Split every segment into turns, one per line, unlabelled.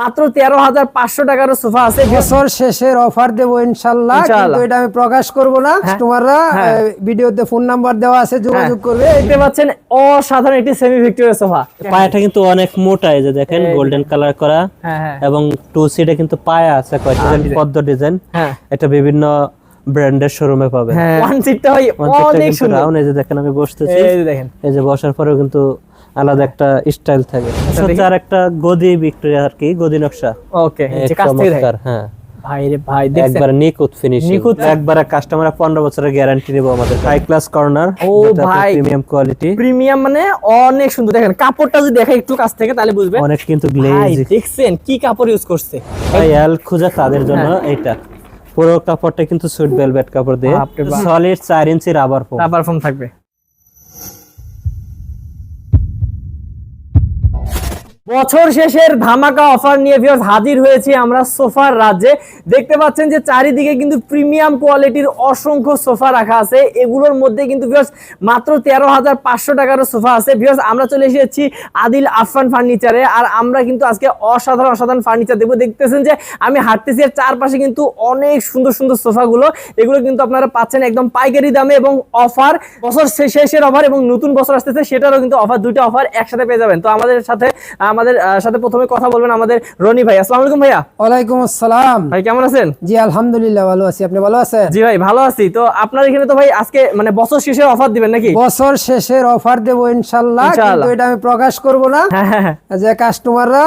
মাত্র তেরো হাজার পাঁচশো টাকার সোফা আছে।
বছর শেষের অফার দেবো ইনশাল্লাহ কিন্তু এটা আমি প্রকাশ করব না। কাস্টমাররা
হ্যাঁ।
ভিডিওতে ফোন নাম্বার দেওয়া আছে যোগাযোগ করবে।
দেখতে পাচ্ছেন অসাধারণ একটি সেমি ভিক্টোরিয়া সোফা
পায়াটা কিন্তু অনেক মোটা এই যে দেখেন গোল্ডেন কালার করা।
হ্যাঁ হ্যাঁ।
এবং টু সিটে কিন্তু পায়া আছে কয়টা পদ্ম ডিজাইন
হ্যাঁ।
এটা বিভিন্ন ব্র্যান্ডের শোরুমে পাবে
হ্যাঁ। ওয়ান সিটটা হয় অনেক সুন্দর।
এই যে দেখেন আমি বসতেছি।
এই যে দেখেন।
এই যে বসার পরেও কিন্তু আলাদা একটা স্টাইল থাকে। সত্যি আর একটা গদি ভিক্টোরিয়া আর কি গদি নকশা।
ওকে
চমৎকার হ্যাঁ।
ভাই ভাই
একবার নিখুঁত ফিনিশিং একবার কাস্টমার 15 বছরের গ্যারান্টি নেব আমাদের হাই ক্লাস কর্নার
ও ভাই।
প্রিমিয়াম কোয়ালিটি
প্রিমিয়াম মানে অনেক সুন্দর। দেখেন কাপড়টা যদি দেখে একটু কাছ থেকে তাহলে বুঝবেন
অনেক কিন্তু গ্লেজ
দেখছেন কি কাপড় ইউজ করছে।
এল খোঁজা তাদের জন্য এইটা। পুরো কাপড়টা কিন্তু সুইট ভেলভেট কাপড় দিয়ে। Solid 4 inch rubber foam
rubber foam থাকবে। বছর শেষের ধামাকা অফার নিয়ে ভিউয়ার্স হাজির হয়েছি আমরা সোফার রাজ্যে। দেখতে পাচ্ছেন যে চারিদিকে কিন্তু প্রিমিয়াম কোয়ালিটির অসংখ্য সোফা রাখা আছে। এগুলোর মধ্যে কিন্তু ভিউয়ার্স মাত্র তেরো হাজার পাঁচশো টাকারও সোফা আছে। ভিউয়ার্স আমরা চলে এসেছি আদিল আফান ফার্নিচারে আর আমরা কিন্তু আজকে অসাধারণ অসাধারণ ফার্নিচার দেখব। দেখতেছেন যে আমি হাঁটতেছি আর চারপাশে কিন্তু অনেক সুন্দর সুন্দর সোফাগুলো। এগুলো কিন্তু আপনারা পাচ্ছেন একদম পাইকারি দামে এবং অফার বছর শেষের অফার এবং নতুন বছর আসতেছে, সেটারও কিন্তু অফার দুইটা অফার একসাথে পেয়ে যাবেন। তো আমাদের সাথে আমাদের সাথে প্রথমে কথা বলবেন আমাদের রনি ভাই। আসসালামু আলাইকুম ভাইয়া।
ওয়ালাইকুম আসসালাম।
ভাই কেমন আছেন?
জি আলহামদুলিল্লাহ ভালো আছি। আপনি ভালো আছেন?
জি ভাই ভালো আছি। তো আপনার এখানে তো ভাই আজকে মানে বছর শেষের অফার দিবেন নাকি?
বছর শেষের অফার দেব
ইনশাআল্লাহ।
কিন্তু এটা আমি প্রকাশ করব না।
হ্যাঁ হ্যাঁ হ্যাঁ।
যে কাস্টমাররা।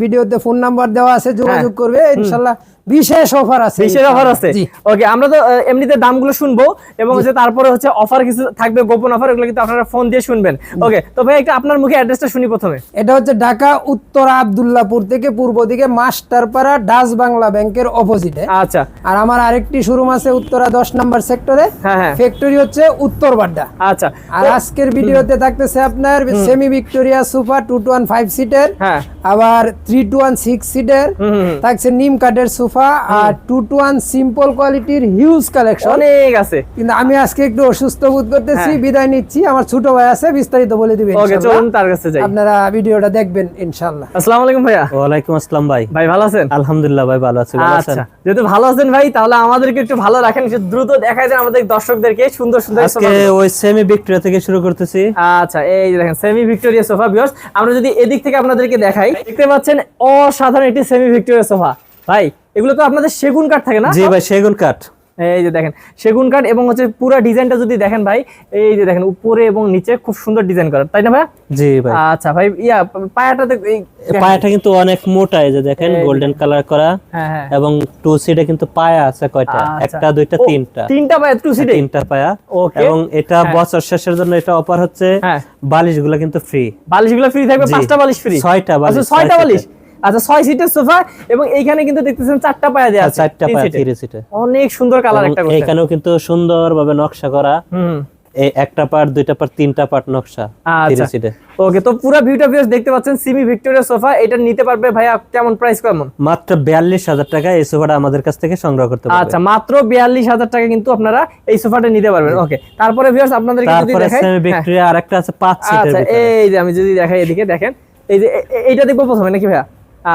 ভিডিওতে ফোন নাম্বার দেওয়া আছে যোগাযোগ করবে ইনশাল্লাহ বিশেষ অফার আছে
বিশেষ অফার আছে? ওকে আমরা তো এমনিতে দামগুলো শুনব এবং হচ্ছে তারপরে হচ্ছে অফার কিছু থাকবে গোপন অফার ওগুলো কিন্তু আপনারা ফোন দিয়ে শুনবেন। ওকে তো ভাই একটা আপনার মুখে অ্যাড্রেসটা শুনি প্রথমে।
এটা হচ্ছে ঢাকা উত্তর আবদুল্লাপুর থেকে পূর্ব দিকে মাস্টারপাড়া ডাচ বাংলা ব্যাংকের অপোজিটে
আচ্ছা।
আর আমার আরেকটি শোরুম আছে উত্তরা দশ নম্বর সেক্টরে
হ্যাঁ হ্যাঁ।
ফ্যাক্টরি হচ্ছে উত্তর বাড্ডা।
আচ্ছা।
আর আজকের ভিডিওতে থাকতেছে আপনার semi Victoria super two two সিটের
হ্যাঁ।
আবার থ্রি টু ওয়ান সিক্স সিটের
হুম, হুম, হুম।
থাকছে নিম কাঠের সোফা আর টু টু ওয়ান সিম্পল কোয়ালিটির হিউজ কালেকশন
অনেক আছে।
কিন্তু আমি আজকে একটু অসুস্থ বোধ করতেছি
হ্যাঁ।
বিদায় নিচ্ছি। আমার ছোট ভাই আছে বিস্তারিত বলে দিবেন
ওকে চলুন তার কাছে যাই।
আপনারা ভিডিওটা দেখবেন ইনশাল্লাহ
আসসালামু আলাইকুম ভাইয়া।
ওয়ালাইকুম আসসালাম ভাই।
ভাই ভালো আছেন?
আলহামদুলিল্লাহ ভাই ভালো আছি। ভালো আছেন?
আচ্ছা যেহেতু ভালো আছেন ভাই তাহলে আমাদেরকে একটু ভালো রাখেন একটু দ্রুত দেখাই দেন আমাদের দর্শকদেরকে সুন্দর সুন্দর
আজকে ওই সেমি ভিক্টোরিয়া থেকে শুরু করতেছি।
আচ্ছা এই যে দেখেন সেমি ভিক্টোরিয়া সোফা ভিউয়ার্স আমরা যদি এদিক থেকে আপনাদেরকে দেখাই দেখতে পাচ্ছেন অসাধারণ একটি সেমি ভিক্টোরিয়া সোফা। ভাই এগুলো তো আপনাদের সেগুন কাঠ থাকে না?
জি ভাই সেগুন কাঠ।
এই যে দেখেন সেগুন কাঠ এবং হচ্ছে পুরো ডিজাইনটা যদি দেখেন ভাই এই যে দেখেন উপরে এবং নিচে খুব সুন্দর ডিজাইন করা তাই না ভাই?
জি ভাই।
আচ্ছা ভাই ইয়া পায়াটাতে এই
পায়াটা কিন্তু অনেক মোটা এই যে দেখেন গোল্ডেন কালার করা।
হ্যাঁ হ্যাঁ।
এবং টু সিটে কিন্তু পায়া আছে কয়টা?
আচ্ছা।
একটা দুইটা তিনটা।
তিনটা পায়া টু সিটে
তিনটা পায়া।
ওকে
এবং এটা বছর শেষের জন্য এটা অফার হচ্ছে
হ্যাঁ।
বালিশগুলো কিন্তু ফ্রি
বালিশগুলো ফ্রি থাকবে পাঁচটা বালিশ ফ্রি
ছয়টা বালিশ,
আচ্ছা ছয়টা বালিশ? আচ্ছা ছয় সিটের সোফা এবং এইখানে কিন্তু দেখতেছেন চারটা পায়া দেওয়া আছে
চারটা পায়া থ্রি সিটে
অনেক সুন্দর কালার একটা
এখানেও কিন্তু সুন্দরভাবে নকশা করা।
হুম।
এই একটা পার্ট দুইটা পার্ট তিনটা পার্ট নকশা থ্রি সিটে
ওকে তো পুরো ভিউটা ভিউস দেখতে পাচ্ছেন সিমি ভিক্টোরিয়া সোফা এটা নিতে পারবে ভাইয়া কেমন প্রাইস কেমন?
মাত্র বিয়াল্লিশ হাজার টাকা এই সোফাটা আমাদের কাছ থেকে সংগ্রহ করতে পারবে।
আচ্ছা মাত্র বিয়াল্লিশ হাজার টাকা কিন্তু আপনারা এই সোফাটা নিতে পারবেন। ওকে তারপরে ভিউয়ার্স আপনাদেরকে যদি দেখাই
সেমি
হ্যাঁ।
ভিক্টোরিয়া আরেকটা আছে পাঁচ সিটের
আচ্ছা এই যে আমি যদি দেখাই এদিকে দেখেন এই যে এইটা দেখব প্রথমে নাকি ভাইয়া?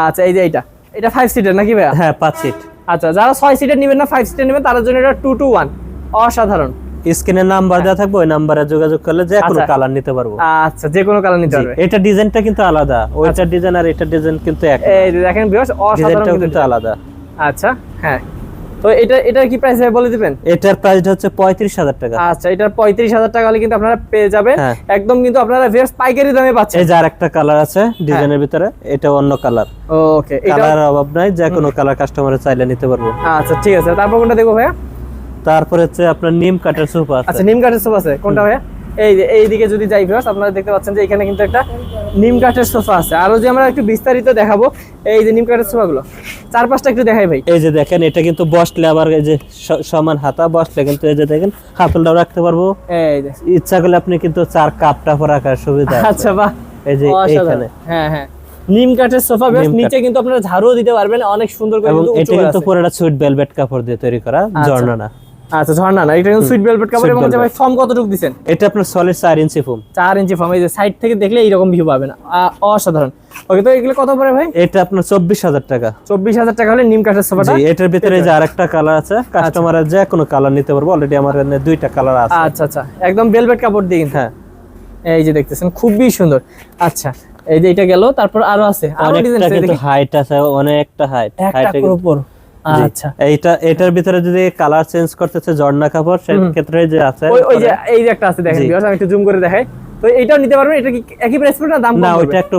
আচ্ছা এই যে এটা এটা ফাইভ সিটের নাকি ভাইয়া?
হ্যাঁ পাঁচ সিট
আচ্ছা যারা ছয় সিটের নেবেন না ফাইভ সিটের নেবেন তার জন্য এটা টু টু ওয়ান অসাধারণ।
স্ক্রিনে নাম্বার দেওয়া থাকবে ওই নাম্বারে যোগাযোগ করলে যে কোনো
আচ্ছা।
কালার নিতে পারব।
আচ্ছা যে কোনো কালার নিতে পারবে।
এটা ডিজাইনটা কিন্তু আলাদা। ওইটার ডিজাইন আর এটা ডিজাইন কিন্তু এক
এই দেখেন ভিউয়ার্স অসাধারণ কিন্তু
আলাদা।
আচ্ছা হ্যাঁ। তো এটা এটার কি প্রাইস বলে দিবেন?
এটার হচ্ছে পঁয়ত্রিশ হাজার টাকা।
আচ্ছা এটার পঁয়ত্রিশ হাজার টাকা হলে কিন্তু আপনারা পেয়ে যাবেন।
হ্যাঁ।
একদম কিন্তু আপনারা ভিউয়ার্স পাইকারি দামে পাচ্ছেন।
এই যে আরেকটা কালার আছে ডিজাইনের ভিতরে এটা অন্য কালার
ওকে
কালার অভাব নাই যে কোনো কালার কাস্টমারে চাইলে নিতে পারব।
আচ্ছা ঠিক আছে। তারপর কোনটা দেখব ভাইয়া?
তারপরে হচ্ছে আপনার নিম কাঠের সোফা আছে।
আচ্ছা নিম কাঠের সোফা আছে। কোনটা ভাইয়া? এই যে এইদিকে যদি যাই ভিউয়ার্স আপনারা দেখতে পাচ্ছেন যে এখানে কিন্তু একটা নিম কাঠের সোফা আছে আরও যে আমরা একটু বিস্তারিত দেখাবো এই যে নিম কাঠের সোফাগুলো চার পাঁচটা একটু দেখাই ভাই
এই যে দেখেন এটা কিন্তু বসলে আবার এই যে সমান হাতা বসলে কিন্তু এই যে দেখেন হাতলটাও রাখতে পারব
এই যে
ইচ্ছা করলে আপনি কিন্তু চার কাপটা পর রাখার সুবিধা।
আচ্ছা বাহ
এই যে। এইখানে
হ্যাঁ হ্যাঁ নিম কাঠের সোফা
কাঠ।
নিচে কিন্তু আপনারা ঝাড়ুও দিতে পারবেন অনেক সুন্দর করে
এটা কিন্তু। পুরোটা সুইট ভেলভেট কাপড় দিয়ে তৈরি করা
আচ্ছা।
জর্না না
আচ্ছা ঝর্ণা না এটা সুইট ভেলভেট কাপড় এবং ভাই ফর্ম কতটুকু
এটা আপনার সলিড ইঞ্চি
চার ইঞ্চি ফর্ম এই যে সাইড থেকে দেখলে এইরকম ভিউ পাবেন। অসাধারণ। ওকে তো এগুলো কত পড়ে ভাই?
এটা আপনার চব্বিশ হাজার টাকা।
চব্বিশ হাজার টাকা হলে নিম কাঠের সোফাটা।
জি এটার ভিতরে যে আরেকটা কালার আছে কাস্টমারের যে কোনো কালার নিতে পারব অলরেডি আমার এখানে দুইটা কালার আছে।
আচ্ছা আচ্ছা। একদম ভেলভেট কাপড় দিয়ে
হ্যাঁ।
এই যে দেখতেছেন খুবই সুন্দর। আচ্ছা এই যে এটা গেল তারপর আরও আছে। আরও ডিজাইন
হাইট আছে অনেকটা হাইট
একটা উপর। আচ্ছা।
এইটা এটার ভিতরে যদি কালার চেঞ্জ করতেছে কাপড় ক্ষেত্রে যে আছে
ওই ওই যে এই যে একটা আছে দেখেন viewers, আমি একটু জুম করে দেখাই। তো এইটাও নিতে পারবেন এটা কি একই প্রাইস পড়বে না দাম
না? একটু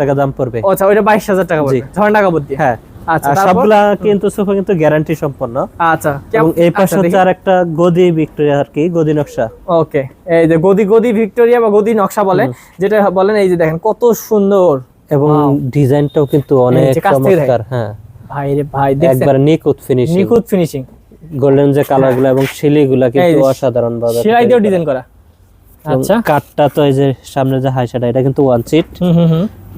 টাকা দাম পড়বে।
আচ্ছা ওইটা বাইশ টাকা পড়বে ঝর্ণা কাপড় দিয়ে।
হ্যাঁ।
আচ্ছা
সবগুলা কিন্তু সোফা কিন্তু গ্যারান্টি সম্পন্ন।
আচ্ছা
এবং এই পাশে হচ্ছে আর একটা গদি ভিক্টোরিয়া আর কি গদি নকশা।
ওকে এই যে গদি গদি ভিক্টোরিয়া বা গদি নকশা বলে যেটা বলেন এই যে দেখেন কত সুন্দর।
এবং ডিজাইনটাও কিন্তু অনেক চমৎকার হ্যাঁ।
ভাই রে ভাই
একবার নিখুঁত ফিনিশিং
নিখুঁত ফিনিশিং
গোল্ডেন যে কালারগুলো এবং কিন্তু অসাধারণ ভাবে
সেলাই দিয়েও ডিজাইন করা। আচ্ছা।
কাঠটা তো এই যে সামনে যে এটা কিন্তু ওয়ান সিট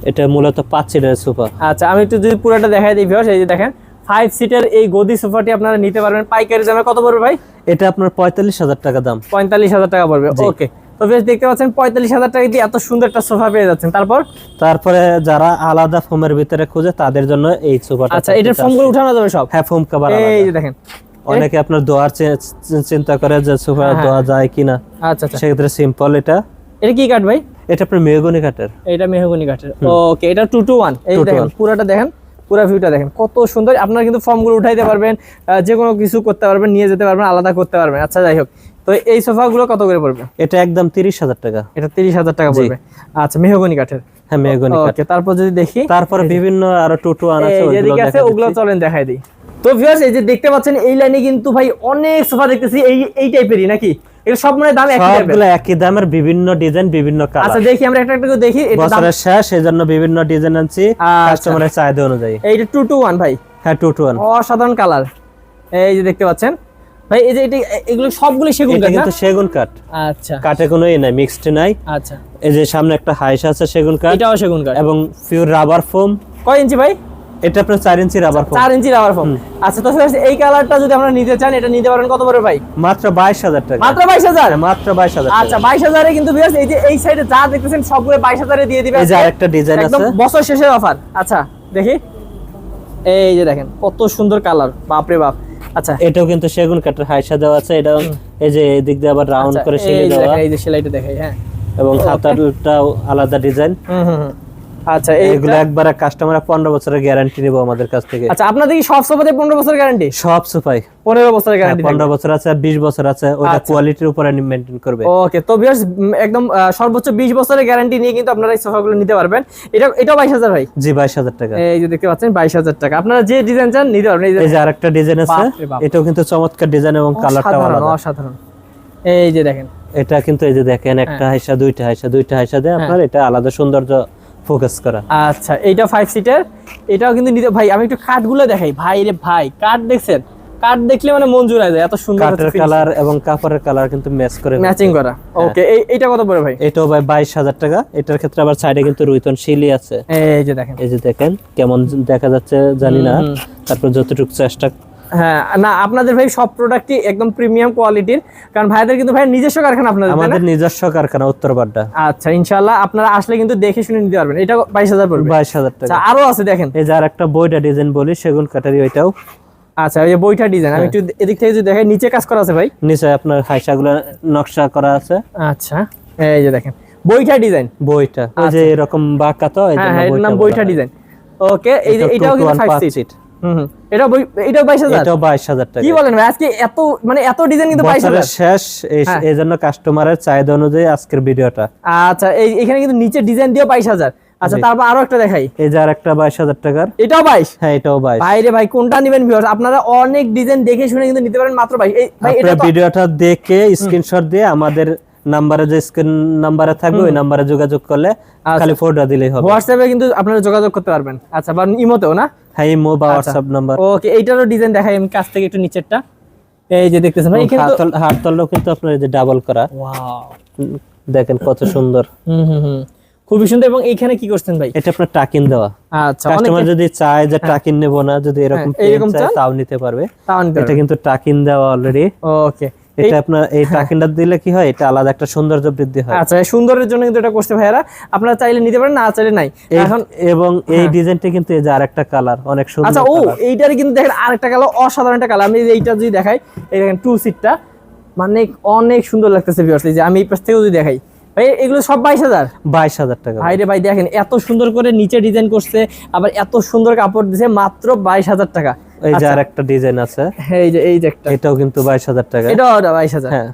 এটা মূলত পাঁচ সিটের সোফা
আচ্ছা আমি একটু যদি পুরোটা দেখাই দিই ভিউয়ার্স এই যে দেখেন ফাইভ সিটের এই গদি সোফাটি আপনারা নিতে পারবেন। পাইকারি দামে কত পড়বে ভাই?
এটা আপনার পঁয়তাল্লিশ হাজার টাকা দাম।
পঁয়তাল্লিশ হাজার টাকা পড়বে। ওকে তো বেশ দেখতে পাচ্ছেন পঁয়তাল্লিশ হাজার টাকা দিয়ে এত সুন্দর একটা সোফা পেয়ে যাচ্ছেন। তারপর?
তারপরে যারা আলাদা ফোমের ভিতরে খুঁজে তাদের জন্য এই সোফাটা
আচ্ছা এটার ফর্মগুলো উঠানো যাবে সব?
হ্যাঁ ফোম কভার
এই যে দেখেন।
অনেকে আপনার দোয়ার চিন্তা করে যে সোফা
হ্যাঁ,
দোয়া যায় কিনা।
আচ্ছা আচ্ছা।
সেক্ষেত্রে সিম্পল এটা।
এটা কি কাঠ ভাই?
এটা আপনার মেহগনি কাঠের।
এটা মেহগনি কাঠের। ওকে এটা টু টু ওয়ান এই দেখেন। পুরোটা দেখেন পুরো ভিউটা দেখেন কত সুন্দর। আপনারা কিন্তু ফর্মগুলো উঠাইতে পারবেন যে কোনো কিছু করতে পারবেন নিয়ে যেতে পারবেন আলাদা করতে পারবেন। আচ্ছা যাই হোক। তো এই সোফাগুলো কত করে পড়বে?
এটা একদম তিরিশ হাজার টাকা।
এটা তিরিশ হাজার টাকা পড়বে। আচ্ছা মেহগনি কাঠের।
হ্যাঁ মেহগনি কাঠ।
ওকে তারপর যদি দেখি।
তারপরে বিভিন্ন আরও টুটু আন আছে
ওগুলো চলেন দেখাই দিই। তো ভিউয়ার্স এই যে দেখতে পাচ্ছেন এই লাইনে কিন্তু ভাই অনেক সোফা দেখতেছি এই এই টাইপেরই নাকি? এগুলো সব মানে দাম একই
সবগুলো একই দামের বিভিন্ন ডিজাইন বিভিন্ন
আচ্ছা
কালার
দেখি আমরা একটা একটা দেখি এটা
বছরের শেষ এই জন্য বিভিন্ন ডিজাইন আনছি। কাস্টমারের চাহিদা অনুযায়ী।
এইটা টু টু ওয়ান ভাই।
হ্যাঁ
অসাধারণ কালার এই যে দেখতে পাচ্ছেন ভাই এই যে এটা এগুলো সবগুলো সেগুন কাঠ
কিন্তু সেগুন কাঠ।
আচ্ছা।
কাঠে কোনো ই নাই মিক্সড নাই।
আচ্ছা।
এই যে সামনে একটা হাইস আছে সেগুন কাঠ।
এটাও সেগুন কাঠ।
এবং পিওর রাবার ফোম
কয় ইঞ্চি ভাই?
এটা আপনার চার ইঞ্চি রাবার ফোম
চার ইঞ্চি রাবার ফোম আচ্ছা তো এই কালারটা যদি আমরা নিতে চান এটা নিতে পারেন কত করে ভাই?
মাত্র বাইশ হাজার টাকা।
মাত্র বাইশ হাজার?
মাত্র বাইশ হাজার
আচ্ছা বাইশ হাজারে কিন্তু viewers, এই যে এই সাইডে যা দেখতেছেন সবগুলো বাইশ হাজারে দিয়ে দিবে
এই যে আরেকটা ডিজাইন
একদম
আছে।
বছর শেষের অফার আচ্ছা দেখি। এই যে দেখেন কত সুন্দর কালার বাপরে বাপ। আচ্ছা।
এটাও কিন্তু সেগুন কাঠের হাইসা দেওয়া আছে এটা এই যে এদিক দিয়ে আবার রাউন্ড
আচ্ছা,
করে
সেলাই
দেওয়া।
এই যে সেলাইটা দেখাই হ্যাঁ।
এবং হাতাটাও আলাদা ডিজাইন
হুম হুম। আচ্ছা এই
এগুলো একবারে কাস্টমার পনেরো বছরের গ্যারান্টি নিব আমাদের কাছ থেকে।
আচ্ছা আপনাদের কি সব সোফাতে পনেরো বছর গ্যারান্টি
সব সুপাই
পনেরো বছরের গ্যারান্টি
পনেরো বছর আছে আর বিশ বছর আছে ওটা
আচ্ছা।
কোয়ালিটির উপরে মেনটেন করবে।
ওকে তো ভিউয়ার্স একদম সর্বোচ্চ বিশ বছরের গ্যারান্টি নিয়ে কিন্তু আপনারা এই সোফাগুলো নিতে পারবেন। এটা বাইশ হাজার ভাই?
জি বাইশ হাজার টাকা।
এই যে দেখতে পাচ্ছেন বাইশ হাজার টাকা। আপনারা যে ডিজাইন চান নিতে পারবেন। এই যে
আরেকটা ডিজাইন আছে এটাও কিন্তু চমৎকার ডিজাইন এবং
অসাধারণ
আলাদা।
অসাধারণ। এই যে দেখেন।
এটা কিন্তু এই যে দেখেন একটা
হ্যাঁ।
হাইসা দুইটা হাইসা দুইটা হাইসা দিয়ে আপনার এটা আলাদা সৌন্দর্য ফোকাস করা।
আচ্ছা এইটা ফাইভ সিটার এটাও কিন্তু নিতে ভাই আমি একটু কাঠগুলো দেখাই। ভাই রে ভাই কাঠ দেখছেন? কাঠ দেখলে মানে মন জুড়ায় যায় এত সুন্দর
কাঠের কালার এবং কাপড়ের কালার কিন্তু ম্যাচ করে
ম্যাচিং করা। ওকে এই এইটা কত পড়ে ভাই?
এটাও ভাই বাইশ হাজার টাকা। এটার ক্ষেত্রে আবার সাইডে কিন্তু রুইতন শিলি আছে।
এই যে দেখেন।
এই যে দেখেন কেমন দেখা যাচ্ছে জানি না। তারপর যতটুকু চেষ্টা
হ্যাঁ না আপনাদের ভাই সব প্রোডাক্টই একদম প্রিমিয়াম কোয়ালিটির কারণ ভাইদের কিন্তু ভাই নিজস্ব কারখানা আপনাদের
আমাদের নিজস্ব কারখানা উত্তর বাড্ডা
আচ্ছা ইনশাআল্লাহ আপনারা আসলে কিন্তু দেখে শুনে নিতে পারবেন। এটা বাইশ হাজার পড়বে।
বাইশ হাজার টাকা।
আচ্ছা আরও আছে দেখেন।
এই যে আর একটা বইটা ডিজাইন বলি সেগুন কাটারি ওইটাও।
আচ্ছা ওই যে বইটা ডিজাইন আমি একটু এদিক থেকে যদি দেখেন নিচে কাজ করা আছে ভাই?
নিচে আপনার হাইসাগুলো নকশা করা আছে।
আচ্ছা এই যে দেখেন বইটা ডিজাইন।
বইটা ওই যে এরকম বাঁকা তো এই
হ্যাঁ
জন্য
হ্যাঁ
বইটা হয়।
ডিজাইন। ওকে এই এটাও কিন্তু
one
ফাইভ
পাঁচ
সিট
seat।
হুম হুম। এটাও বই এটাও বাইশ হাজার?
এটাও বাইশ হাজার টাকা।
কি বলেন ভাই? আজকে এত মানে এত ডিজাইন কিন্তু বাইশ
বছরের
হাজার
শেষ এই
হ্যাঁ।
জন্য কাস্টমারের চাহিদা অনুযায়ী আজকের ভিডিওটা।
আচ্ছা এই এখানে কিন্তু নিচে ডিজাইন দিয়েও বাইশ আচ্ছা তারপর আরও একটা দেখাই।
এই যে আর একটা টাকার।
এটাও বাইশ?
হ্যাঁ এটাও বাইশ।
ভাই রে ভাই কোনটা নেবেন ভিউয়ার্স আপনারা অনেক ডিজাইন দেখে শুনে কিন্তু নিতে পারেন মাত্র বাইশ। এই ভাই এটা
ভিডিওটা দেখে স্ক্রিনশট দিয়ে আমাদের নাম্বারে যে স্ক্রিন নাম্বারে থাকবে ওই নাম্বারে যোগাযোগ করলে
আচ্ছা।
খালি ফটোটা দিলেই হবে।
হোয়াটসঅ্যাপে কিন্তু আপনারা যোগাযোগ করতে পারবেন। আচ্ছা বা ইমোতেও না?
হ্যাঁ ইমো বা। হোয়াটসঅ্যাপ নাম্বার
ওকে এইটারও ডিজাইন দেখাই আমি কাছ থেকে একটু নিচেরটা। এই যে দেখতেছেন ভাই এখানে তো
হাত তলটাও কিন্তু আপনার এই যে ডাবল করা।
ওয়াও
দেখেন কত সুন্দর।
হুম হুম হুম। খুবই সুন্দর এবং এইখানে কি করছেন ভাই?
এটা আপনার টাকিন দেওয়া।
আচ্ছা
কাস্টমার যদি চায় যে টাকিন নেব না যদি এরকম
হ্যাঁ,
চায় তাও নিতে পারবে। এটা কিন্তু টাকিন দেওয়া অলরেডি
ওকে
এটা আপনার এই টাকিনটা দিলে কি হয়? এটা আলাদা একটা সৌন্দর্য বৃদ্ধি হয়।
আচ্ছা জন্য কিন্তু এটা করতে ভাইয়ারা। আপনারা চাইলে নিতে পারেন না চাইলে নাই। এখন
এবং এই ডিজাইনটা কিন্তু এই যে আরেকটা কালার অনেক সুন্দর
আচ্ছা ও এইটারই কিন্তু দেখেন আরেকটা কালার অসাধারণ একটা কালার। আমি এইটা যদি দেখাই এই দেখেন টু সিটটা মানে অনেক সুন্দর লাগতেছে ভিউয়ার্স এই যে আমি এই পাশ থেকেও যদি দেখাই ভাই এগুলো সব বাইশ হাজার?
বাইশ হাজার টাকা
ভাই। রে ভাই দেখেন এত সুন্দর করে নিচে ডিজাইন করছে আবার এত সুন্দর কাপড় দিছে মাত্র বাইশ হাজার টাকা।
এই যে
আর
একটা ডিজাইন আছে।
এই যে এই যে একটা।
এটাও কিন্তু বাইশ হাজার টাকা।
এটাও বাইশ হাজার।
হ্যাঁ।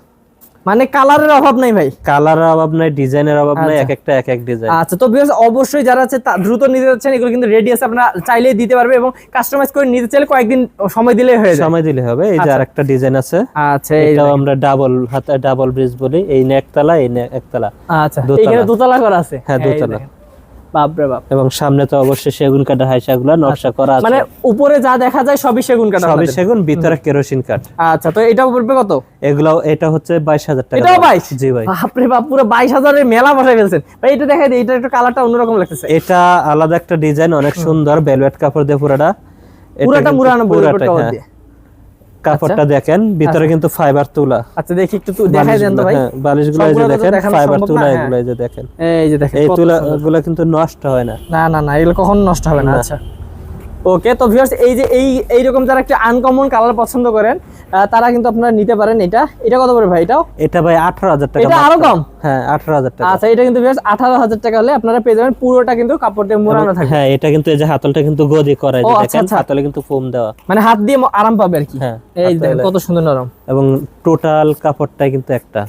মানে কালারের অভাব নাই ভাই?
কালার অভাব নাই ডিজাইনের অভাব নাই এক একটা এক এক ডিজাইন
আচ্ছা তো ভিউয়ার্স অবশ্যই যারা আছে দ্রুত নিতে যাচ্ছেন এগুলো কিন্তু রেডি আছে আপনারা চাইলেই দিতে পারবে এবং কাস্টমাইজ করে নিতে চাইলে কয়েকদিন সময় দিলেই হয়ে যায়
সময় দিলে হবে এই যে
আচ্ছা।
আরেকটা ডিজাইন আছে
আচ্ছা
এটাও আমরা ডাবল হাতে ডাবল ব্রিজ বলি এই নেকতলা এই একতলা
আচ্ছা। এখানে দোতলা করা আছে।
হ্যাঁ, দোতলা।
দেখেন। বাপরে বাপ।
এবং সামনে তো অবশ্যই সেগুন কাঠা হাইসাগুলা নকশা করা আছে।
মানে উপরে যা দেখা যায় সবই সেগুন কাটা
সবই সেগুন ভিতরে কেরোসিন কাঠ।
আচ্ছা তো এটাও পড়বে কত?
এগুলো এটা হচ্ছে বাইশ হাজার টাকা
এটাও
দাম।
বাইশ?
জি ভাই।
বাপরে বাপ পুরো বাইশ হাজারের মেলা বসাই ফেলছেন। ভাই এটা দেখাই দিই এটা একটু কালারটা অন্যরকম লাগতেছে।
এটা আলাদা একটা ডিজাইন অনেক সুন্দর ভেলভেট কাপড় দিয়ে পুরোটা। এটা
পুরাটা মুরানো
পুরাটা, কাপড়টা দেখেন ভিতরে কিন্তু ফাইবার তুলা।
আচ্ছা দেখি একটু দেখাই দেন তো ভাই।
বালিশ বালিশগুলো এই যে দেখেন ফাইবার তুলা এগুলো এই যে দেখেন।
এই যে দেখেন
এই তুলা। গুলো কিন্তু নষ্ট হয় না।
না না না এগুলো কখনো নষ্ট হবে না। আচ্ছা। ওকে তো ভিউয়ার্স এই যে এই এইরকম যারা একটা আনকমন কালার পছন্দ করেন তারা কিন্তু আপনারা নিতে পারেন এটা। এটা কত করে ভাই এটাও?
এটা ভাই আঠারো হাজার টাকা
এটা
আরও
কম?
হ্যাঁ আঠারো হাজার টাকা।
আচ্ছা এটা কিন্তু ভিউয়ার্স আঠারো হাজার টাকা হলে আপনারা পেয়ে যাবেন পুরোটা কিন্তু কাপড় দিয়ে মোড়ানো থাকবে।
হ্যাঁ এটা কিন্তু এই যে হাতলটা কিন্তু গদি করা এই যে
আচ্ছা,
দেখেন
আচ্ছা।
হাতলে কিন্তু ফোম দেওয়া।
মানে হাত দিয়ে আরাম পাবে আর কি।
হ্যাঁ
এই দেখেন কত সুন্দর নরম।
এবং টোটাল কাপড়টাই কিন্তু একটা।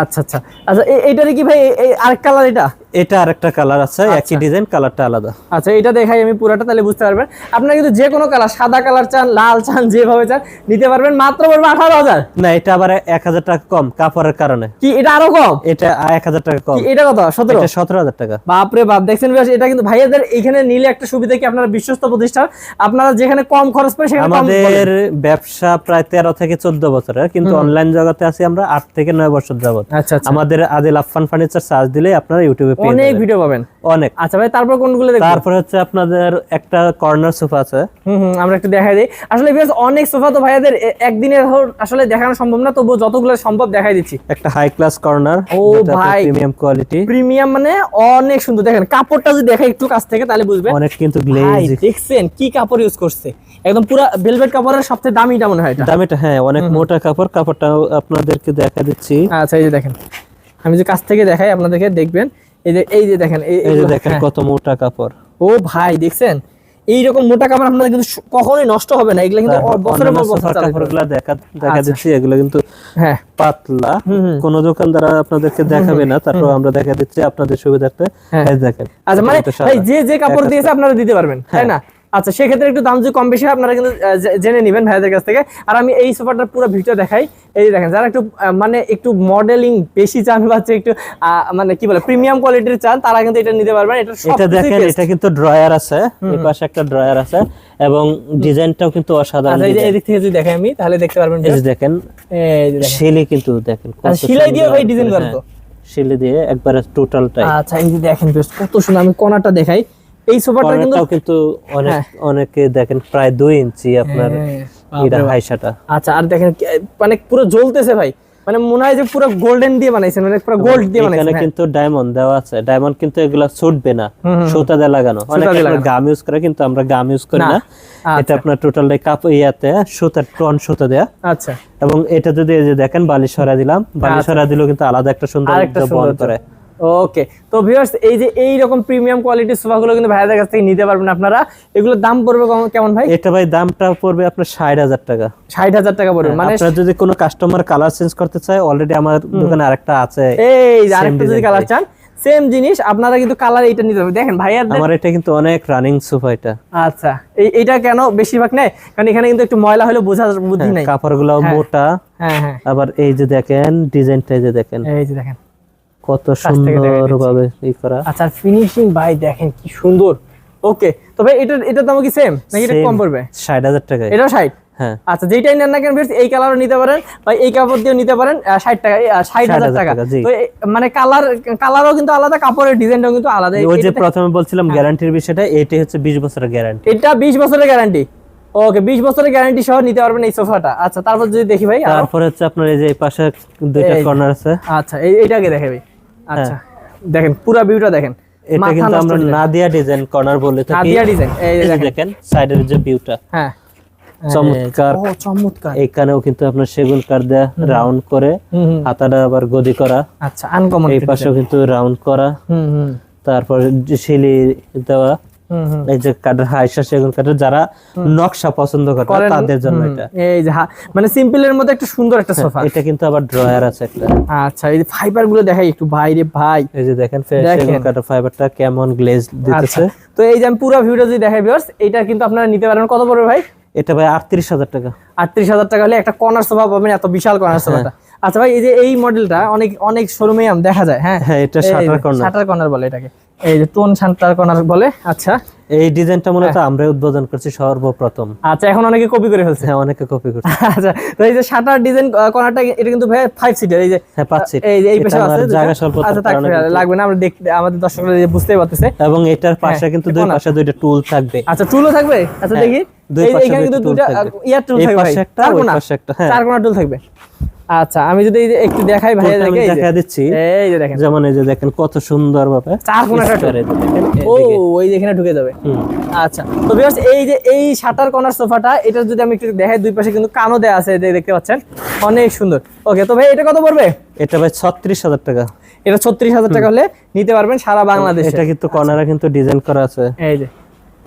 আচ্ছা আচ্ছা। আচ্ছা এই- এইটারে কি ভাই এই- এই আরেক কালার এটা?
এটা আরেকটা কালার আছে একই ডিজাইন কালারটা আলাদা।
আচ্ছা এটা দেখাই আমি পুরোটা তাহলে বুঝতে পারবেন। আপনারা কিন্তু যে কোনো কালার সাদা কালার চান লাল চান যেভাবে চান নিতে পারবেন। মাত্র পড়বে আঠারো হাজার।
না এটা আবার এক হাজার টাকা কম কাপড়ের কারণে।
কি এটা আরও কম?
এটা এক হাজার টাকা কম।
এটা কত? সতেরো?
সতেরো হাজার টাকা।
বাপরে বাপ দেখছেন এটা কিন্তু ভাইয়াদের এখানে নিলে একটা সুবিধা কি? আপনারা বিশ্বস্ত প্রতিষ্ঠান আপনারা যেখানে কম খরচ পড়ে সেখানে
আমাদের ব্যবসা প্রায় তেরো থেকে চোদ্দ বছরের কিন্তু অনলাইন জগতে আছি আমরা আট থেকে নয় বছর যাবত
আচ্ছা আচ্ছা।
আমাদের আদিল আফফান ফার্নিচার সার্চ দিলে আপনারা ইউটিউবে পেয়ে
অনেক ভিডিও পাবেন।
অনেক।
আচ্ছা ভাই তারপর কোনগুলো
তারপর হচ্ছে আপনাদের একটা কর্নার সোফা আছে।
হুম হুম আমরা একটু দেখাই দিই। আসলে অনেক সোফা তো ভাইয়াদের এ- একদিনের হো- আসলে দেখানো সম্ভব না তবুও যতগুলো সম্ভব দেখাই দিচ্ছি।
একটা হাই ক্লাস কর্নার
ও ভাই।
প্রিমিয়াম কোয়ালিটি
প্রিমিয়াম মানে অনেক সুন্দর। দেখেন কাপড়টা যদি দেখাই একটু কাছ থেকে তাহলে বুঝবেন
অনেক কিন্তু গ্লেজ
দেখছেন কি কাপড় ইউজ করছে। একদম পুরো ভেলভেট কাপড়ের সবচেয়ে দামিটা মনে হয় এটা।
দামিটা হ্যাঁ অনেক মোটা কাপড়। কাপড়টাও আপনাদেরকে দেখা দিচ্ছি।
আচ্ছা এই যে দেখেন। আমি যে কাছ থেকে দেখাই আপনাদেরকে দেখবেন। এই যে এই যে দেখেন এই-
যে দেখেন
হ্যাঁ।
কত মোটা কাপড়।
ও ভাই দেখছেন? এইরকম মোটা কাপড় আপনাদের কিন্তু কখনোই নষ্ট হবে না। এগুলো কিন্তু বছরের পর বছর
কাপড়গুলো দেখা দেখা। দিচ্ছি এগুলো কিন্তু
হ্যাঁ।
পাতলা। কোন দোকানদার আপনাদেরকে দেখাবে না তারপর আমরা দেখা দিচ্ছি আপনাদের সুবিধার্থে।
হ্যাঁ।
এই দেখেন
আচ্ছা মানে। যে যে কাপড় দিয়েছে আপনারা দিতে পারবেন তাই না? আচ্ছা সেক্ষেত্রে একটু দাম যদি কম বেশি হয় আপনারা কিন্তু জেনে নেবেন ভাইয়াদের কাছ থেকে। আর আমি এই সোফাটার পুরো ভিডিও দেখাই। এই দেখেন যারা একটু মানে একটু মডেলিং বেশি চান বা একটু মানে কি বলে প্রিমিয়াম কোয়ালিটির চান তারা কিন্তু এটা নিতে পারবেন। এটা
এটা দেখেন এটা কিন্তু ড্রয়ার আছে। এই পাশে একটা ড্রয়ার আছে এবং ডিজাইনটাও কিন্তু অসাধারণ
আচ্ছা এই। এদিক থেকে যদি দেখাই আমি তাহলে দেখতে পারবেন
এই যে দেখেন
এই যে দেখেন।
শিলি কিন্তু দেখেন
আচ্ছা, সেলাই ভাই ডিজাইন
করে,
তো?
হ্যাঁ, শিলি দিয়ে একবারে টোটালটাই
আচ্ছা এই যে দেখেন কত সুন্দর আমি কোনাটা দেখাই। এই সোফাটা কিন্তু
কিন্তু অনেক অনেকে দেখেন প্রায় দুই ইঞ্চি আপনার
হ্যাঁ,
এটা হাইসাটা।
আচ্ছা আর দেখেন মানে পুরো জ্বলতেছে ভাই। মানে মনে হয় যে পুরো গোল্ডেন দিয়ে বানাইছেন মানে পুরো গোল্ড দিয়ে বানাইছেন
এখানে
হ্যাঁ।
কিন্তু ডায়মন্ড দেওয়া আছে। ডায়মন্ড কিন্তু এগুলা ছুটবে না সুতা দিয়ে লাগানো। অনেকে আপনার গাম ইউজ করে কিন্তু আমরা গাম ইউজ করি
না। আচ্ছা।
এটা আপনার টোটালটাই কাপ ইয়াতে সুতা টন সুতা দেয়া।
আচ্ছা।
এবং এটা যদি এই যে দেখেন বালিশ সরা দিলাম। বালিশ সরা দিলেও কিন্তু আলাদা একটা সুন্দর
আরেকটা
বহন করে।
ওকে তো ভিউয়ার্স এই যে এই রকম প্রিমিয়াম কোয়ালিটির সোফাগুলো কিন্তু ভাইয়াদের কাছ থেকে নিতে পারবেন আপনারা। এগুলোর দাম পড়বে কেমন ভাই?
এটা ভাই দামটা পড়বে আপনার ষাট হাজার টাকা।
ষাট হাজার টাকা পড়বে। মানে
আপনার যদি কোনো কাস্টমার কালার চেঞ্জ করতে চায় অলরেডি আমার দোকানে আরেকটা আছে
এই যে আরেকটা যদি কালার চান সেম জিনিস আপনারা কিন্তু কালার এইটা নিতে পারবেন। দেখেন ভাইয়াদের
আমার এটা কিন্তু অনেক রানিং সোফা এটা।
আচ্ছা এই এইটা কেন বেশিরভাগ নেয়? কারণ এখানে কিন্তু একটু ময়লা হলে বোঝার বুদ্ধি নাই।
কাপড়গুলো মোটা।
হ্যাঁ হ্যাঁ।
আবার এই যে দেখেন ডিজাইনটা এই যে দেখেন।
এই যে দেখেন।
কত সুন্দর ভাবে ই করা।
আচ্ছা ফিনিশিং ভাই দেখেন কি সুন্দর। ওকে তবে এটা এটা দাম কি সেম নাকি এটা কম পড়বে?
ষাট হাজার টাকায়।
এটাও ষাট?
হ্যাঁ।
আচ্ছা যেটাই নেন না কেন এই কালারও নিতে পারেন বা এই কাপড় দিয়েও নিতে পারেন ষাট টাকা
60,000
টাকা।
টাকা,
তো মানে কালার কালারও কিন্তু আলাদা কাপড়ের ডিজাইনটাও কিন্তু আলাদা।
ওই যে প্রথমে বলছিলাম গ্যারান্টির বিষয়টা এটি হচ্ছে বিশ বছরের গ্যারান্টি
এটা বিশ বছরের গ্যারান্টি ওকে বিশ বছরের গ্যারান্টি সহ নিতে পারবেন এই সোফাটা। আচ্ছা তারপর যদি দেখি ভাই
তারপর হচ্ছে আপনার এই যে পাশে দুইটা কর্নার আছে।
আচ্ছা এই এইটাকে দেখে ভাই। আচ্ছা। দেখেন পুরো ভিউটা দেখেন।
এটা কিন্তু আমরা। নাদিয়া ডিজাইন কর্নার বলে থাকি।
নাদিয়া ডিজাইন এই দেখেন।
সাইডের যে ভিউটা
হ্যাঁ।
চমৎকার।
ও চমৎকার।
এখানেও কিন্তু আপনার সেগুন কাঠ দেয়া রাউন্ড করে হাতাটা আবার গদি করা।
আচ্ছা আনকমন
এই পাশেও কিন্তু রাউন্ড করা।
হুম হুম।
তারপর শিলি দেওয়া। এই যে কাঠের হাইসা সেগুন কাঠের যারা নকশা পছন্দ করে তাদের জন্য এটা।
এই যে মানে সিম্পলের মধ্যে একটা সুন্দর একটা সোফা।
এটা কিন্তু আবার ড্রয়ার আছে একটা।
আচ্ছা এই যে ফাইবারগুলো দেখাই একটু ভাই রে ভাই।
এই যে দেখেন। সেগুন কাঠের ফাইবারটা কেমন গ্লেজ
আচ্ছা
দিতেছে।
তো এই যে আমি পুরো ভিডিও যদি দেখাই ভিউয়ার্স এটা কিন্তু আপনারা নিতে পারেন কত পড়বে ভাই?
এটা ভাই আটত্রিশ হাজার টাকা।
আটত্রিশ হাজার টাকা হলে একটা কর্নার সোফা পাবেন এত বিশাল কর্নার সোফাটা। আচ্ছা ভাই এই যে এই মডেলটা অনেক অনেক শোরুমে দেখা যায় হ্যাঁ।
হ্যাঁ এটা শাটার কর্নার
শাটার কর্নার বলে এটাকে। এই যে টোন শাটার কর্নার বলে আচ্ছা।
এই ডিজাইনটা মূলত
হ্যাঁ।
আমরাই উদ্বোধন করছি সর্বপ্রথম।
আচ্ছা এখন অনেকে কপি করে ফেলছে।
হ্যাঁ অনেকে কপি করছে।
আচ্ছা তো এই যে শাটার ডিজাইন কর্নারটা এটা কিন্তু ভাই ফাইভ সিটার এই যে
হ্যাঁ পাচ্ছি
এই যে এই পাশে আছে
জায়গা স্বল্পতার
আচ্ছা থাক, লাগবে না আমরা দেখতে আমাদের দর্শকরা যে বুঝতেই পারতেছে।
এবং এটার পাশে
হ্যাঁ,
কিন্তু দুই পাশে দুইটা টুল থাকবে।
আচ্ছা টুলও থাকবে? আচ্ছা
হ্যাঁ,
দেখি।
দুই
এই-
পাশে
কিন্তু
দুইটা
ইয়ার টুল থাকবে ভাই।
পাশে একটা,
চার
ওই পাশে একটা, হ্যাঁ।
চার কোনা টুল থাকবে। আচ্ছা আমি যদি একটু দেখাই ভাই
দেখা দিচ্ছি।
এই যে দেখেন।
যেমন এই যে দেখেন কত সুন্দর ভাবে
চার কোনা tool। ও ওই যে এখানে ঢুকে যাবে। আচ্ছা তো ভিউয়ার্স এই যে এই শাটার কর্নার সোফাটা এটা যদি আমি একটু দেখাই দুই পাশে কিন্তু কানও দেয়া আছে এই যে দেখতে পাচ্ছেন। অনেক সুন্দর। ওকে তো ভাই এটা কত পড়বে?
এটা ভাই ছত্রিশ হাজার টাকা।
এটা ছত্রিশ হাজার টাকা হলে নিতে পারবেন সারা বাংলাদেশে।
এটা কিন্তু কর্নারে কিন্তু ডিজাইন করা আছে।
এই যে।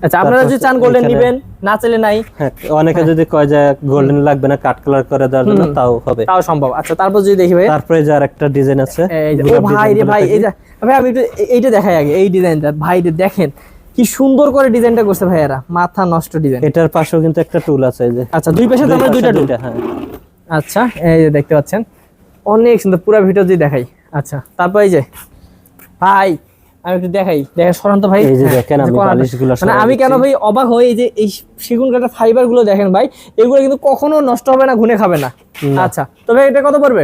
আচ্ছা আপনারা যদি চান গোল্ডেন নিবেন না চাইলে নাই।
হ্যাঁ অনেকে যদি কয় যে গোল্ডেন লাগবে না কাট কালার করে দেওয়ার জন্য তাও হবে।
তাও সম্ভব। আচ্ছা তারপর যদি দেখি ভাই।
তারপরে যে আরেকটা ডিজাইন আছে
ও ভাই রে ভাই এই ভাই আমি একটু এইটা দেখাই আগে এই ডিজাইনটা ভাই দেখেন কি সুন্দর করে ডিজাইনটা করছে ভাইয়ারা। মাথা নষ্ট ডিজাইন
এটার পাশেও কিন্তু একটা টুল আছে এই যে।
আচ্ছা দুই পাশে আমরা দুইটা টুল
হ্যাঁ।
আচ্ছা এই যে দেখতে পাচ্ছেন। অনেক সুন্দর পুরো ভিডিও যদি দেখাই। আচ্ছা তারপর এই যে ভাই আমি একটু দেখাই। দেখেন সরান্ত ভাই।
এই যে
হ্যাঁ,
দেখেন আমি বালিশগুলো
মানে আমি কেন ভাই অবাক হই যে এই সেগুন কাঠের ফাইবারগুলো দেখেন ভাই এগুলো কিন্তু কখনো নষ্ট হবে না ঘুনে খাবে না। আচ্ছা তবে এটা কত পড়বে?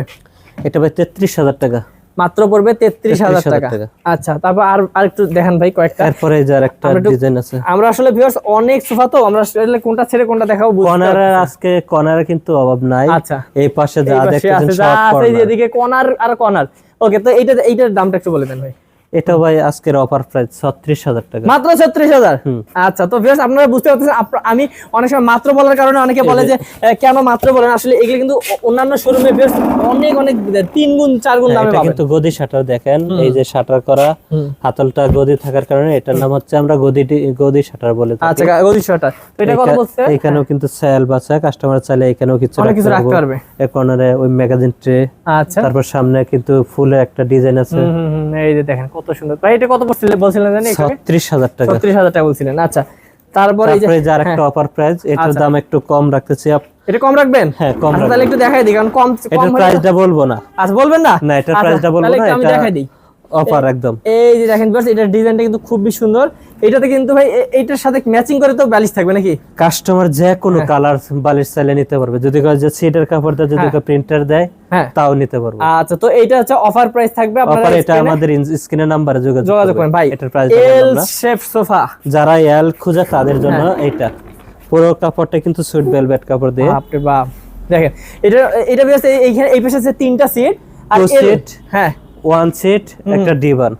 এটা ভাই তেত্রিশ হাজার টাকা।
মাত্র পড়বে তেত্রিশ হাজার
33,000
টাকা। আচ্ছা তারপর আর আর একটু দেখেন ভাই কয়েকটা।
তারপরে এই যে আরেকটা
আমরা
ডিজাইন আছে।
আমরা আসলে ভিউয়ার্স অনেক সোফা তো আমরা আসলে কোনটা ছেড়ে কোনটা দেখাবো পারছি
আজকে কর্নারের কিন্তু অভাব নাই।
আচ্ছা।
এই পাশে যা দেখতেছেন সব
আছে এই যে এদিকে কর্নার। আর কর্নার ওকে তো এইটা এইটার দামটা একটু বলে দেন ভাই।
এটা ভাই আজকের অফার প্রাইস ছত্রিশ হাজার টাকা।
মাত্র ছত্রিশ হাজার? আচ্ছা তো ভিউয়ার্স আপনারা বুঝতে পারতেছেন আমি অনেক সময় মাত্র বলার কারণে অনেকে বলে যে। কেন মাত্র বলেন আসলে এগুলো কিন্তু অন্যান্য শোরুমে ভিউয়ার্স অনেক অনেক তিন গুণ চার গুণ
হ্যাঁ,
দামে পাবেন।
কিন্তু গদি শাটার দেখেন এই যে শাটার করা হাতলটা গদি থাকার কারণে এটার নাম হচ্ছে আমরা গদি গদি শাটার বলে থাকি।
আচ্ছা গদি শটা তো এটা কত বলছে?
এখানেও কিন্তু সেল বাচ্চা কাস্টমার চাইলে এখানেও কিছু
কিছু
রাখতে পারবে। এই কর্নারে ওই ম্যাগাজিন ট্রে
আচ্ছা।
তারপর সামনে কিন্তু ফুলের একটা ডিজাইন আছে।
এই যে দেখেন কত সুন্দর। ভাই এটা কত বলছিলেন বলছিলেন জানি
ছত্রিশ হাজার টাকা।
ছত্রিশ হাজার টাকা বলছিলেন আচ্ছা। তারপরে এই যে
যার একটা অফার প্রাইস এটার
আচ্ছা।
দাম একটু কম রাখতেছি।
এটা কম রাখবেন?
হ্যাঁ কম
আচ্ছা, তাহলে একটু দেখাই দিই কারণ কম কম
প্রাইসটা বলব না।
আচ্ছা বলবেন না?
না এটার
আচ্ছা,
প্রাইসটা বলব না
তাহলে আমি
এটা
দেখাই দিই।
অফার একদম।
এই যে দেখেন ভিউয়ার্স এটার ডিজাইনটা কিন্তু খুবই সুন্দর। এটাতে কিন্তু ভাই এ- এইটার সাথে ম্যাচিং করে তো ব্যালিশ থাকবে নাকি?
কাস্টমার যে কোনো কালার বালিশ চাইলে নিতে পারবে। যদি কয় যে সিটের কাপড় দেয় যদি প্রিন্টার দেয়
হ্যাঁ।
তাও নিতে পারবে।
আচ্ছা তো এইটা হচ্ছে অফার প্রাইস থাকবে আপনারা
এটা আমাদের স্ক্রিনের নাম্বারে যোগাযোগ
যোগাযোগ করেন ভাই।
এটার প্রাইস
এল শেপ সোফা
যারা এল খুঁজে তাদের জন্য
হ্যাঁ।
এইটা। পুরো কাপড়টা কিন্তু সুইট ভেলভেট কাপড় দিয়ে।
বাপরে বাপ। দেখেন এটা এটা ভিউয়ার্স এইখানে এই পাশে আছে তিনটা সিট আর
seat।
হ্যাঁ।
ওয়ান সিট একটা ডিভান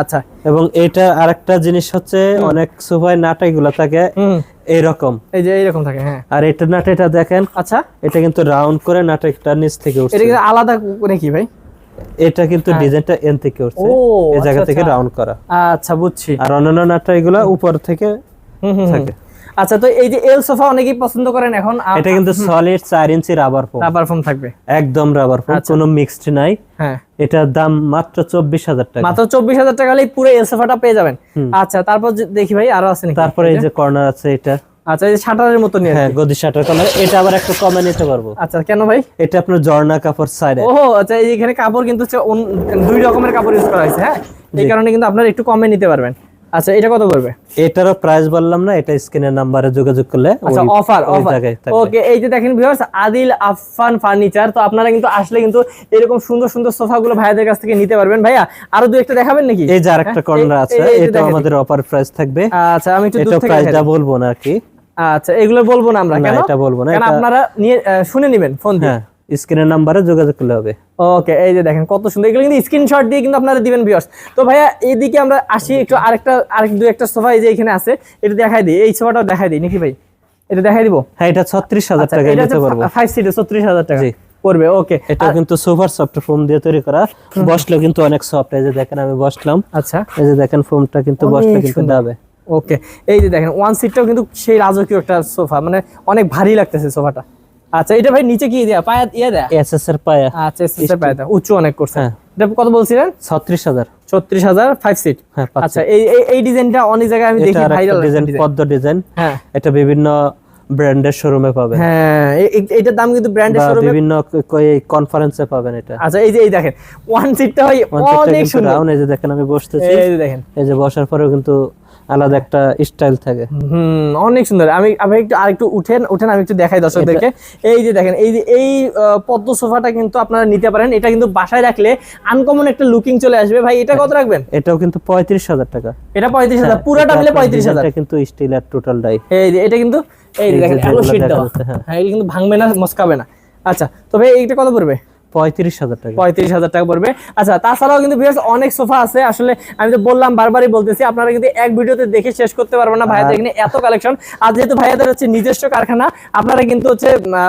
আচ্ছা।
এবং এটা আরেকটা জিনিস হচ্ছে অনেক সোফায় নাটাই গুলো থাকে
হুম।
এইরকম।
এই যে এইরকম থাকে হ্যাঁ।
আর এটা নাটাইটা দেখেন
আচ্ছা।
এটা কিন্তু রাউন্ড করে নাটাইটা নিচ থেকে উঠছে।
এটা কিন্তু আলাদা করে কি ভাই?
এটা কিন্তু ডিজাইনটা এন থেকে উঠছে এই জায়গা
আচ্ছা,
থেকে
আচ্ছা।
রাউন্ড করা।
আচ্ছা বুঝছি।
আর অন্যান্য নাটাই গুলা উপর থেকে। থাকে।
আচ্ছা তো এই যে এল সোফা অনেকেই পছন্দ করেন এখন
এটা কিন্তু সলিড চার inch rubber foam
rubber foam থাকবে।
একদম রাবার ফোম কোনো মিক্সড নাই।
হ্যাঁ।
এটার দাম মাত্র চব্বিশ হাজার টাকা।
মাত্র চব্বিশ হাজার টাকা হলে পুরো এল সোফাটা পেয়ে যাবেন। আচ্ছা তারপর দেখি ভাই আরও আছে নাকি?
তারপরে এই যে কর্নার আছে এটা।
আচ্ছা এই যে শাটারের মতো নিয়ে
হ্যাঁ গদি শাটার কর্নার এটা আবার একটু কমে নিতে পারব।
আচ্ছা কেন ভাই?
এটা আপনার ঝর্ণা কাপড় সাইডে
ও আচ্ছা এই যে এখানে কাপড় কিন্তু দুই রকমের কাপড় ইউজ করা হয়েছে হ্যাঁ? এই কারণে কিন্তু আপনারা একটু কমে নিতে পারবেন। আচ্ছা এটা কত পড়বে?
এটারও প্রাইস বললাম না এটা স্ক্রিনের নাম্বারে যোগাযোগ করলে
আচ্ছা অফার অফার ওকে এই যে দেখেন ভিউয়ার্স আদিল আফফান ফার্নিচার তো আপনারা কিন্তু আসলে কিন্তু এরকম সুন্দর সুন্দর সোফাগুলো ভাইয়াদের কাছ থেকে নিতে পারবেন। ভাইয়া আরও দু একটা দেখাবেন নাকি?
এই যে আরেকটা কর্নার আছে এটা আমাদের অফার প্রাইস থাকবে।
আচ্ছা আমি একটু দূর
এটা
থেকে
প্রাইসটা বলব না কি।
আচ্ছা এগুলো বলব না আমরা কেন?
এটা বলব না,
আপনারা নিয়ে শুনে নেবেন ফোন দিয়ে।
হ্যাঁ। স্ক্রিনের নাম্বারে যোগাযোগ করলে হবে।
ওকে এই যে দেখেন কত সুন্দর। এগুলো কিন্তু স্ক্রিনশট দিয়ে কিন্তু আপনারা দিবেন ভিউয়ার্স তো ভাইয়া এইদিকে আমরা আসি একটু আরেকটা আরেক দু একটা সোফা এই যে এখানে আছে এটা দেখাই দিই। এই সোফাটাও দেখাই দিই নাকি ভাই? এটা দেখাই দিব?
হ্যাঁ এটা ছত্রিশ হাজার
আচ্ছা
টাকা নিতে পারব।
ফাইভ সিটে ছত্রিশ হাজার টাকা
জি।
পড়বে ওকে
এটা কিন্তু সুপার সফট ফোম দিয়ে তৈরি করা। বসলেও কিন্তু অনেক সফট এই যে দেখেন আমি বসলাম।
আচ্ছা।
এই যে দেখেন ফোমটা কিন্তু বসলে কিন্তু দাবে।
ওকে এই যে দেখেন ওয়ান সিটটাও কিন্তু সেই রাজকীয় একটা সোফা। মানে অনেক ভারী লাগতেছে সোফাটা। আচ্ছা এটা ভাই নিচে কি দেয়া? পায়া ইয়ে দেয়া?
এসএস এর পায়া।
আচ্ছা এসএস পায়া দেয়া। উঁচু অনেক করছে।
হ্যাঁ।
এটা কত বলছিলেন?
ছত্রিশ হাজার।
ছত্রিশ হাজার ফাইভ সিট
হ্যাঁ
আচ্ছা এই এই- ডিজাইনটা অনেক জায়গায় আমি দেখি ভাইরাল
ডিজাইন পদ্ম ডিজাইন।
হ্যাঁ।
এটা বিভিন্ন ব্র্যান্ডের শোরুমে পাবেন।
হ্যাঁ এ- এ- এটার দাম কিন্তু ব্র্যান্ডের শোরুমে
বিভিন্ন কনফারেন্সে পাবেন এটা।
আচ্ছা এই যে এই দেখেন ওয়ান সিটটা ভাই
অনেকটা
অনেক সুন্দর।
এই যে দেখেন আমি বসতেছি।
এই যে দেখেন।
এই যে বসার পরেও কিন্তু আলাদা একটা স্টাইল থাকে।
হুম অনেক সুন্দর। আমি আমি একটু আরেকটু উঠেন উঠেন আমি একটু দেখাই দর্শকদেরকে। এই যে দেখেন এই যে এই পদ্ম সোফাটা কিন্তু আপনারা নিতে পারেন। এটা কিন্তু বাসায় রাখলে আনকমন একটা লুকিং চলে আসবে। ভাই এটা কত রাখবেন?
এটাও কিন্তু পঁয়ত্রিশ হাজার টাকা।
এটা পঁয়ত্রিশ হাজার। পুরাটা মিলে পঁয়ত্রিশ হাজার।
এটা কিন্তু স্টিলের টোটাল ডাই
এই যে এটা কিন্তু এই দেখেন আলো শীট দেওয়া।
হ্যাঁ।
হ্যাঁ এটা কিন্তু ভাঙবে না মস্কাবে না। আচ্ছা তবে এইটা কত পড়বে?
পঁয়ত্রিশ হাজার টাকা।
পঁয়ত্রিশ হাজার টাকা পড়বে। আচ্ছা তাছাড়াও কিন্তু বিয়ার্স অনেক সোফা আছে। আসলে আমি তো বললাম বারবারই বলতেছি আপনারা কিন্তু এক ভিডিওতে দেখে শেষ করতে পারবেন না। ভাইয়াদের এখানে এত কালেকশন আর যেহেতু ভাইয়াদের হচ্ছে নিজস্ব কারখানা আপনারা কিন্তু হচ্ছে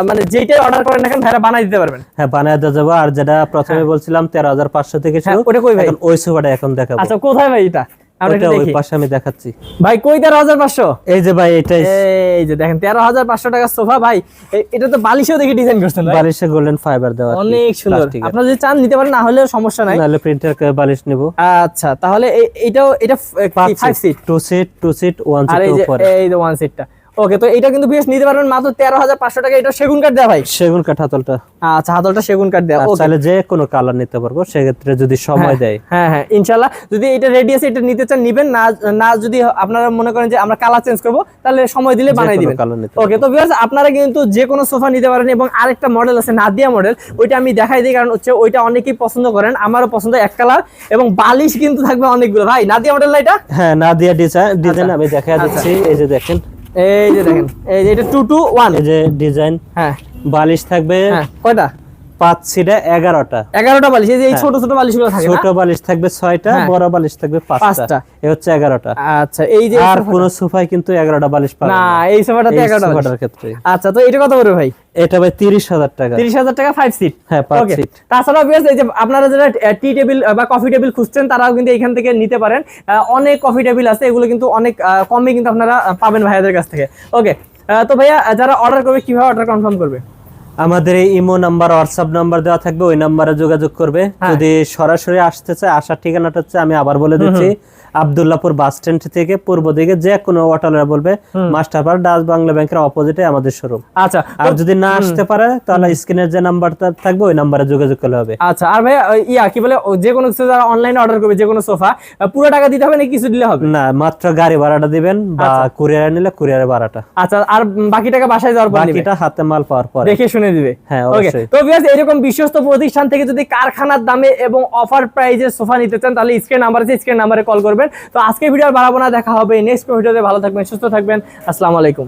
মানে যেটাই অর্ডার করেন না কেন ভাইরা বানাই দিতে পারবেন।
হ্যাঁ বানায় দেওয়া যাব। আর যেটা প্রথমে বলছিলাম তেরো হাজার পাঁচশো থেকে
হ্যাঁ,
শুরু
ওটা কই ভাই?
এখন ওই সোফাটা এখন দেখাবো।
আচ্ছা কোথায় ভাই এটা?
আমি দেখাচ্ছি।
ভাই কই তেরো হাজার পাঁচশো?
এই যে ভাই এটাই
এই যে দেখেন তেরো হাজার পাঁচশো টাকার সোফা ভাই এটা তো বালিশেও দেখে ডিজাইন করছেন
বালিশে গোল্ডেন ফাইবার দেওয়া
অনেক সুন্দর। আপনারা যদি চান নিতে পারেন না হলেও সমস্যা নাই।
নাহলে প্রিন্টার বালিশ নিব।
আচ্ছা তাহলে এটাও এটা five seat
two seat two seat one seat
এই এই যে ওয়ান সিটটা ওকে তো এটা কিন্তু বেশ নিতে পারবেন মাত্র তেরো হাজার পাঁচশো টাকা। এটা সেগুন কাঠ দেওয়া ভাই?
সেগুন কাঠ হাতলটা।
আচ্ছা হাতলটা সেগুন কাঠ
আর
ওকে
চাইলে যে কোনো কালার নিতে পারব সেক্ষেত্রে যদি সময় দেয়।
হ্যাঁ হ্যাঁ ইনশাল্লাহ যদি এটা রেডি আছে এটা নিতে চান নিবেন। না না যদি আপনারা মনে করেন যে আমরা কালার চেঞ্জ করব তাহলে সময় দিলে বানাই দিবেন। ওকে তো ভিউয়ার্স আপনারা কিন্তু যে কোনো সোফা নিতে পারেন এবং আরেকটা মডেল আছে নাদিয়া মডেল ওইটা আমি দেখাই দিই কারণ হচ্ছে ওইটা অনেকেই পছন্দ করেন আমারও পছন্দ এক কালার এবং বালিশ কিন্তু থাকবে অনেকগুলো। ভাই নাদিয়া মডেল না এটা?
হ্যাঁ না দিয়া ডিজাইন ডিজাইন
আচ্ছা।
আমি দেখা দিচ্ছি এই যে দেখেন।
এই যে দেখেন এই যে এটা টু টু ওয়ান
এই যে ডিজাইন
হ্যাঁ।
বালিশ থাকবে
হ্যাঁ কয়টা?
পাঁচ সিটা এগারোটা।
এগারোটা বালিশ এই যে এই ছোট ছোট বালিশগুলো থাকে
ছোট বালিশ থাকবে ছয়টা
হ্যাঁ।
বড় বালিশ থাকবে
পাঁচটা।
এ হচ্ছে এগারোটা।
আচ্ছা এই যে
আর কোন সোফায় কিন্তু এগারোটা বালিশ পাবে
না এই সোফাটাতে এগারোটা বালিশ।
সোফাটার ক্ষেত্রে।
আচ্ছা তো এটা কত করে ভাই?
এটা ভাই তিরিশ হাজার টাকা।
তিরিশ হাজার টাকা ফাইভ সিট
হ্যাঁ
5
সিট
তাছাড়া বেশ এই যে আপনারা যারা টি টেবিল বা কফি টেবিল খুঁজছেন তারাও কিন্তু এখান থেকে নিতে পারেন। অনেক কফি টেবিল আছে এগুলো কিন্তু অনেক কমে কিন্তু আপনারা পাবেন ভাইয়াদের কাছ থেকে। ওকে তো ভাইয়া যারা অর্ডার করবে কীভাবে অর্ডার কনফার্ম করবে?
আমাদের এই ইমো নাম্বার হোয়াটসঅ্যাপ নাম্বার দেওয়া থাকবে ওই নাম্বারে যোগাযোগ করবে।
হ্যাঁ।
যদি সরাসরি আসতে চায় আসার ঠিকানাটা হচ্ছে আমি আবার বলে দিচ্ছি আবদুল্লাপুর বাস স্ট্যান্ড থেকে পূর্ব দিকে যে কোনো অটোলা বলবে মাস্টারপাড়া ডাচ বাংলা ব্যাংকের অপোজিটে আমাদের শোরুম
আচ্ছা
আর যদি না আসতে পারে তাহলে স্ক্রিনের যে নাম্বারটা থাকবে ওই নাম্বারে যোগাযোগ করলে হবে।
আচ্ছা আর ওই ইয়া কি বলে যে কোনো কিছু যারা অনলাইনে অর্ডার করবে যে কোনো সোফা পুরো টাকা দিতে হবে না কিছু দিলে হবে?
না মাত্র গাড়ি ভাড়াটা দিবেন বা কুরিয়ারে নিলে কুরিয়ারে ভাড়াটা।
আচ্ছা আর বাকি টাকা বাসায় যাওয়ার পর
বাকিটা হাতে মাল পাওয়ার পরে।
দেখে শুনে দিবে।
হ্যাঁ,
তো ভিউয়ার্স এরকম বিশ্বস্ত প্রতিষ্ঠান থেকে যদি কারখানার দামে এবং অফার প্রাইজে সোফা নিতে চান তাহলে স্ক্রিন নাম্বার আছে স্ক্রিন নাম্বারে কল করবেন। তো আজকে ভিডিও বাড়াবো না দেখা হবে নেক্সট ভিডিওতে ভালো থাকবেন সুস্থ থাকবেন। আসসালামু আলাইকুম।